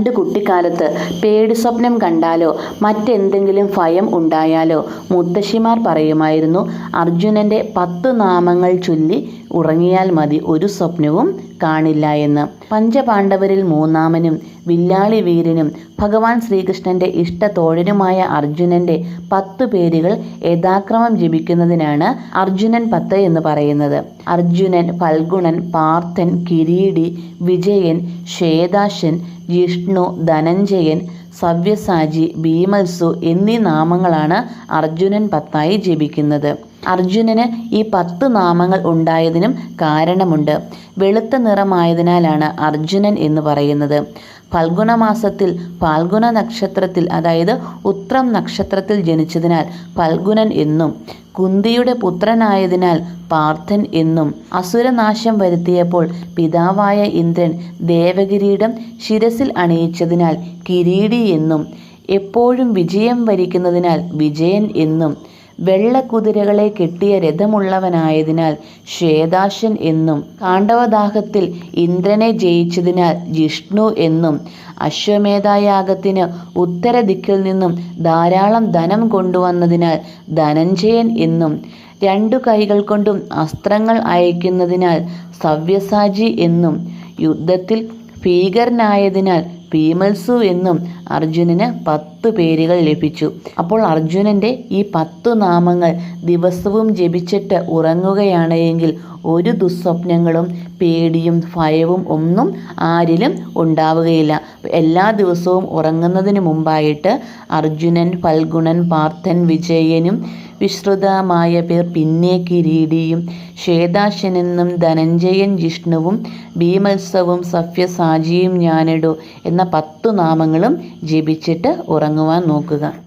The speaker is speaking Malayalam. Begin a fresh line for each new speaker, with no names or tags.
പണ്ട് കുട്ടിക്കാലത്ത് പേടി സ്വപ്നം കണ്ടാലോ? മറ്റെന്തെങ്കിലും ഭയം ഉണ്ടായാലോ? മുത്തശ്ശിമാർ പറയുമായിരുന്നു അർജുനന്റെ പത്ത് നാമങ്ങൾ ചൊല്ലി ഉറങ്ങിയാൽ മതി ഒരു സ്വപ്നവും കാണില്ല എന്ന്. പഞ്ചപാണ്ഡവരിൽ മൂന്നാമനും വില്ലാളി വീരനും ഭഗവാൻ ശ്രീകൃഷ്ണന്റെ ഇഷ്ടത്തോഴനുമായ അർജുനന്റെ പത്തു പേരുകൾ യഥാക്രമം ജപിക്കുന്നതിനാണ് അർജുനൻ പത്ത് എന്ന് പറയുന്നത്. അർജുനൻ ഫൽഗുണൻ പാർത്ഥൻ കിരീടി വിജയൻ ശ്വേതാശൻ ജിഷ്ണു ധനഞ്ജയൻ സവ്യസാചി ഭീമത്സു എന്നീ നാമങ്ങളാണ് അർജുനൻ പത്തായി ജപിക്കുന്നത്. അർജുനന് ഈ പത്ത് നാമങ്ങൾ ഉണ്ടായതിനും കാരണമുണ്ട്. വെളുത്ത നിറമായതിനാലാണ് അർജുനൻ എന്ന് പറയുന്നത്. ഫൽഗുണ മാസത്തിൽ ഫാൽഗുണ നക്ഷത്രത്തിൽ അതായത് ഉത്രം നക്ഷത്രത്തിൽ ജനിച്ചതിനാൽ ഫൽഗുനൻ എന്നും കുന്തിയുടെ പുത്രനായതിനാൽ പാർത്ഥൻ എന്നും അസുരനാശം വരുത്തിയപ്പോൾ പിതാവായ ഇന്ദ്രൻ ദേവകിരീടം ശിരസിൽ അണിയിച്ചതിനാൽ കിരീടി എന്നും എപ്പോഴും വിജയം വരിക്കുന്നതിനാൽ വിജയൻ എന്നും വെള്ളക്കുതിരകളെ കെട്ടിയ രഥമുള്ളവനായതിനാൽ ശ്വേതാശൻ എന്നും കാണ്ഡവദാഹത്തിൽ ഇന്ദ്രനെ ജയിച്ചതിനാൽ ജിഷ്ണു എന്നും അശ്വമേധായാഗത്തിന് ഉത്തരദിക്കിൽ നിന്നും ധാരാളം ധനം കൊണ്ടുവന്നതിനാൽ ധനഞ്ജയൻ എന്നും രണ്ടു കൈകൾ കൊണ്ടും അസ്ത്രങ്ങൾ അയക്കുന്നതിനാൽ സവ്യസാജി എന്നും യുദ്ധത്തിൽ ഭീകരനായതിനാൽ ഭീമത്സു എന്നും അർജുനന് പത്ത് പേരുകൾ ലഭിച്ചു. അപ്പോൾ അർജുനന്റെ ഈ പത്തു നാമങ്ങൾ ദിവസവും ജപിച്ചിട്ട് ഉറങ്ങുകയാണ് ഒരു ദുസ്വപ്നങ്ങളും പേടിയും ഭയവും ഒന്നും ആരിലും ഉണ്ടാവുകയില്ല. എല്ലാ ദിവസവും ഉറങ്ങുന്നതിന് മുമ്പായിട്ട് അർജുനൻ ഫൽഗുണൻ പാർത്ഥൻ വിജയനും വിശ്രുതമായ പേർ പിന്നെ കിരീടിയും ശ്വേതാശനെന്നും ധനഞ്ജയൻ ജിഷ്ണുവും ഭീമത്സവും സഫ്യസാജിയും ഞാനിടു എന്ന പത്തു നാമങ്ങളും ജപിച്ചിട്ട് ഉറങ്ങുവാൻ നോക്കുക.